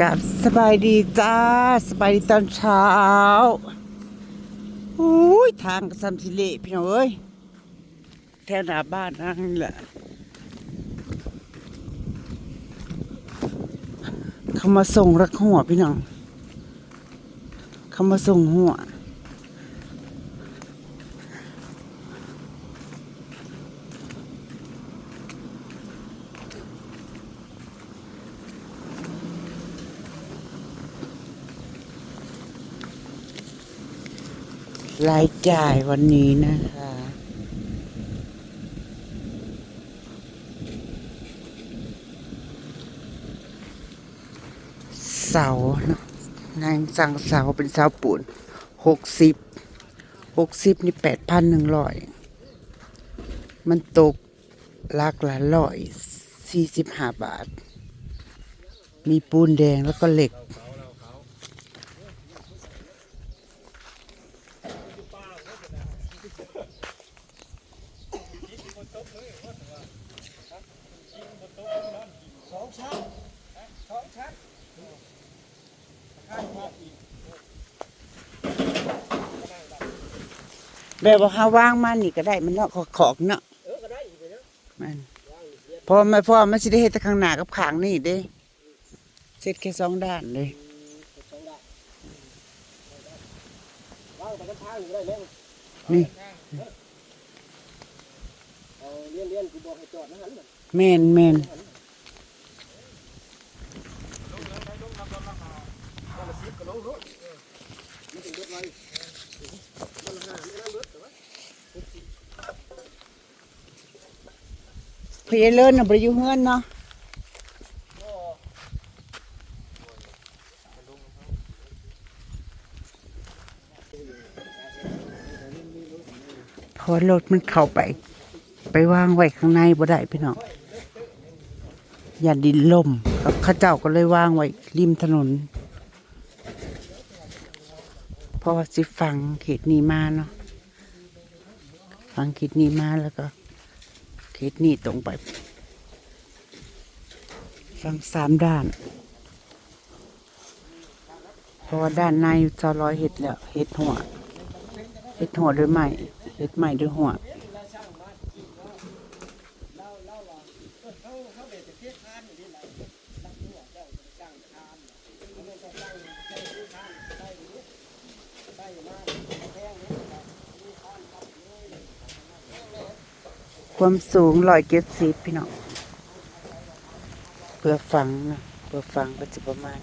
กับสบายดีจ้า สบายดีตอนเช้าอุ้ยทางสัมสิเลพี่น้องเอ้ยแถวหน้าบ้านนั่งนี่แหละเขามาส่งรักหัวพี่น้องเขามาส่งหัว รายจ่ายวันนี้นะคะ เสาเนาะนางสั่งเสาเป็นเสาปูนหกสิบหกสิบนี่แปดพันหนึ่งร้อยมันตกลักละร้อยสี่สิบห้าบาท มีปูนแดงแล้วก็เหล็ก แบบว่าเฮาว่างมันนี่ก็ได้มันเนาะขอขอกเนาะมันพอไม่พอมันสิได้เฮ็ดแต่ข้างหน้ากับข้างนี่เด้เสร็จแค่สองด้านเลยว่างไปกันทางอยู่ได้เลย นี่ เอาเลี้ยนเลี้ยนกูบอกให้จอดนะฮันน่ะ แม่นแม่น วันละสิบก็ลงรถเออไม่ถึงรถไว้วันละห้าไม่นั่งรถแต่ว่า พี่เลินน่ะบ่ได้อยู่เฮือนเนาะเพอรถมันเข้าไป ไปวางไว้ข้างในบ่ได้พี่น้องอย่าดินล่มข้าเจ้าก็เลยวางไว้ริมถนนพราะว่าสิฟังเขตนี้มาเนาะฟังเขตนี้มาแล้วก็ เขตนี้ตรงไปฟังสามด้านเพราะว่าด้านในจะร้อยเห็ดแล้วเห็ดหัวเห็ดหัวด้วยไม้เห็ดไม้ด้วยหัว ความสูงร้อยเจ็ดสิบพี่น้องเพื่อฟังนะเพื่อฟังก็จะประมาณ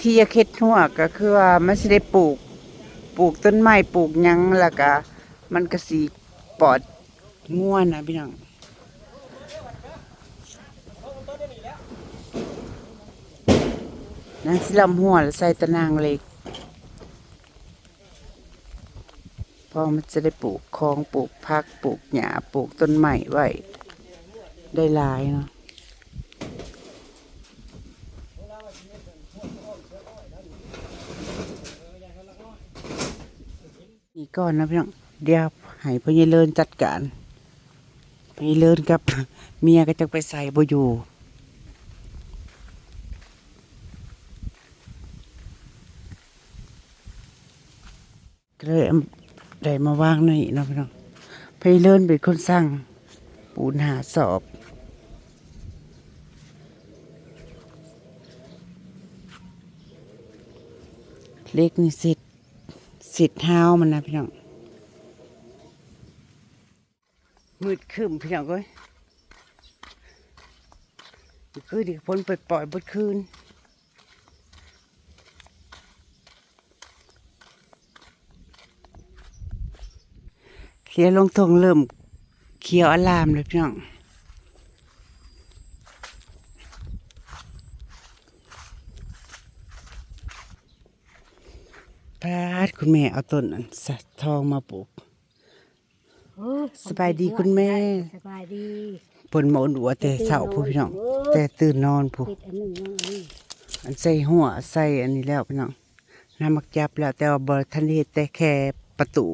ที่จะเค็ดหัวก็คือว่ามันสิได้ปลูก ปลูกต้นไม้ปลูกหยังแล้วก็มันก็สีปลอดง่วนนะพี่น้อง นั่นสิลำหัวใส่ตะนางเหล็กพอมันจะได้ปลูกคลองปลูกพักปลูกหญ้าปลูกต้นไม้ไว้ได้หลายเนาะนี่ก่อนนะพี่น้องเดี๋ยวให้พ่อใหญ่เลินจัดการพ่อใหญ่เลินกับ เมียก็จะไปใส่บ่อยู่ ก็เลยเอาได้มาวางหน่นะพี่น้องพ่อใหญ่เลินเป็นคนสร้างปูนหาสอบเล็กนี่สิสิทธิ์เท้ามันนะพี่น้องมืดคืมพี่น้องเอ้ยคือดิพ้นไปปล่อยบดคืน เลียลงทงเริ่มเขียวอลามเลยพี่น้องพาดคุณแม่เอาต้นอันสะทองมาปลูกสบายดีคุณแม่สบายดีเพิ่นมาอุ่นอัวแต่เช้าผู้พี่น้อง แต่ตื่นนอนผู้ปิดอันหนึ่งยังอันนี้อันใส่หัวใส่อันนี้แล้วพี่น้องน้ำมักจับแล้วแต่ว่าบ่ทันได้เฮ็ดแต่แค่ประตู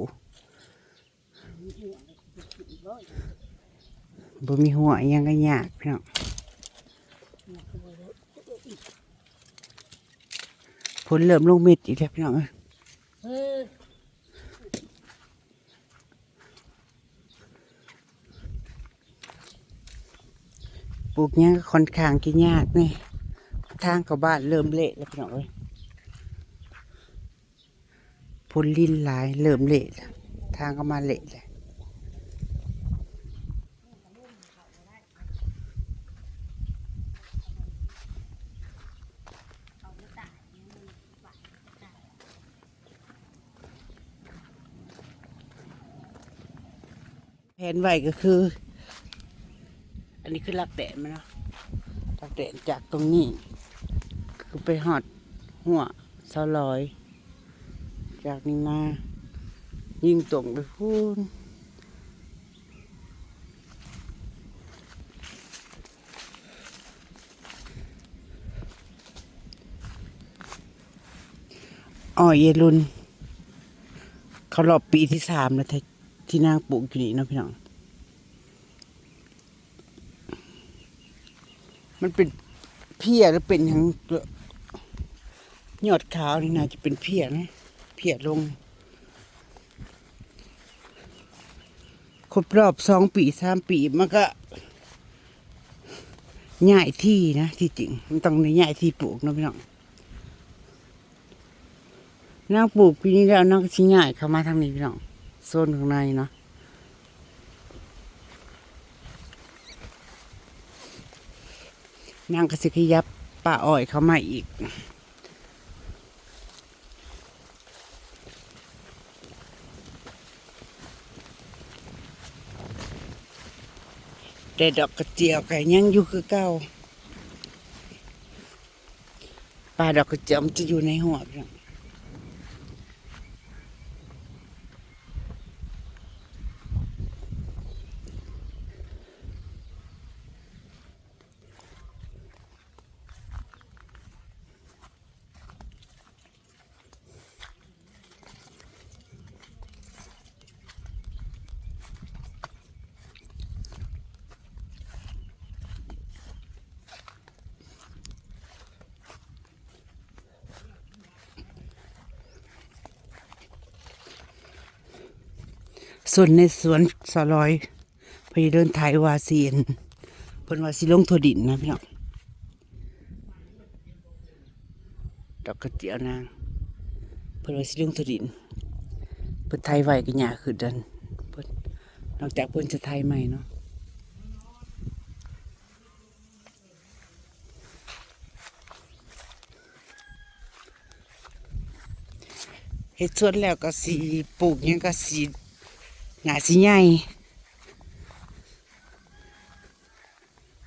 บ่มีหัวยังก็ยากพี่น้องผลเริ่มลงเม็ดอีกแล้วพี่น้องเอ้ยเอปลูกหยังก็ค่อนข้างกินยากนี่ทางเข้าบ้านเริ่มเละแล้วพี่น้องเอ้ยผลลินหลายเริ่มเละแล้วทางก็มาเละเลย แผนไว้ก็คือ อันนี้คือลักแดดมันเนาะลักแดดจากตรงนี้ คือไปหอดหัวเสาลอย จากนี้มา ยิงตรงไปพูนอ้อเยลุน เขารอบปีที่สามแล้ว ที่นางปลูกอยู่นี่นะพี่น้อง มันเป็นเพี้ยหรือเป็นหยังยอดขาวนี่น่าจะเป็นเพี้ยนะเพี้ยลง ครบรอบสองปีสามปีมันก็ง่ายที่นะที่จริง มันต้องในง่ายที่ปลูกนะพี่น้องนางปลูกปีนี้แล้วนางก็ชิ้ง่ายเข้ามาทางนี้พี่น้อง โซนข้างในเนาะนางกสิขยับป้าอ้อยเข้ามาอีก แต่ดอกกระเจียวไก่ยังอยู่คือเก่าปลาดอกกระเจียวมันจะอยู่ในหัวพี่ ส่วนในสวนสลอยพอเดินถ่ายวาเซียนเพิ่นว่าสิลงถั่วดินนะพี่น้องดอกกระเจียวนางเพิ่นว่าสิลงถั่วดินเพิ่นไทยไว้ก็หยาคือดันเพิ่นนอกจากเพิ่นจะไทยใหม่เนาะเฮ็ดสวนแล้วก็สิปลูกหยังก็สิ หนาสีใหญ่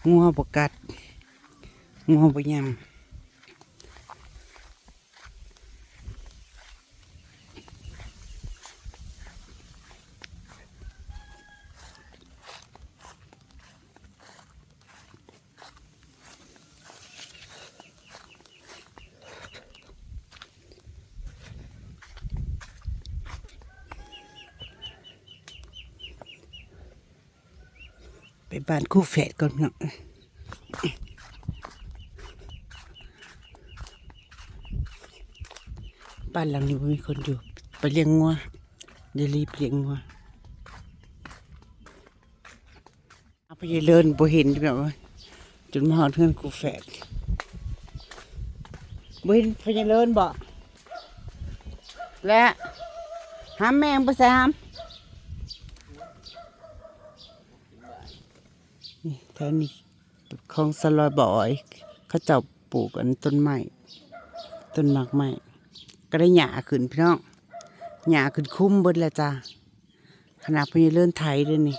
งัวบกัดงัวบยำ ไปบ้านคู่แฝดก่อนเนาะบ้านหลังนี้บ่มีคนอยู่ ไปเลี้ยงงัวเดี๋ยวรีบเลี้ยงงัวเอาไปเลินบ่เห็นแบบว่าจนมาหอดเพื่อนคู่แฝดบ่เห็นพญาเลินบ่และหามแมงไปใส่หาม แถวนี้ของสลอยบ่อยเขาเจ้าปลูกอันต้นไม้ต้นหมากไม้ก็ได้หญ้าขึ้นพี่น้องหญ้าขึ้นคุ้มเบิดแล้วจ้าขนาดพญเลื่อนไทยด้วยนี่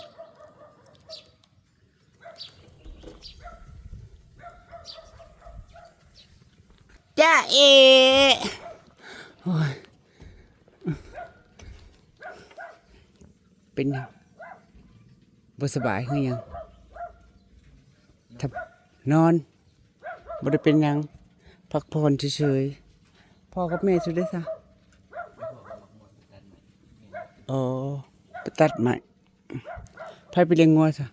จ้าเอโอ้ยเป็นยังบ่สบายคือยัง ทับนอนบ่ได้เป็นหยัง พักผ่อนเฉยๆพ่อกับแม่สุดได้ซะอ๋อไปตัดใหม่ไผไปเลี้ยงงัวซะ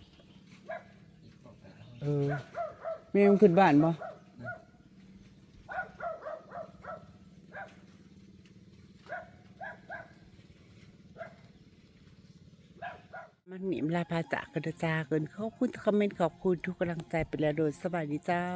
เออแม่มันขึ้นบ้านบ่ มันมีมลาพาจากกันนะจ้าเกินขอบคุณคอมเมนต์ขอบคุณทุกกำลังใจไปแล้วโดยสบายดีเจ้า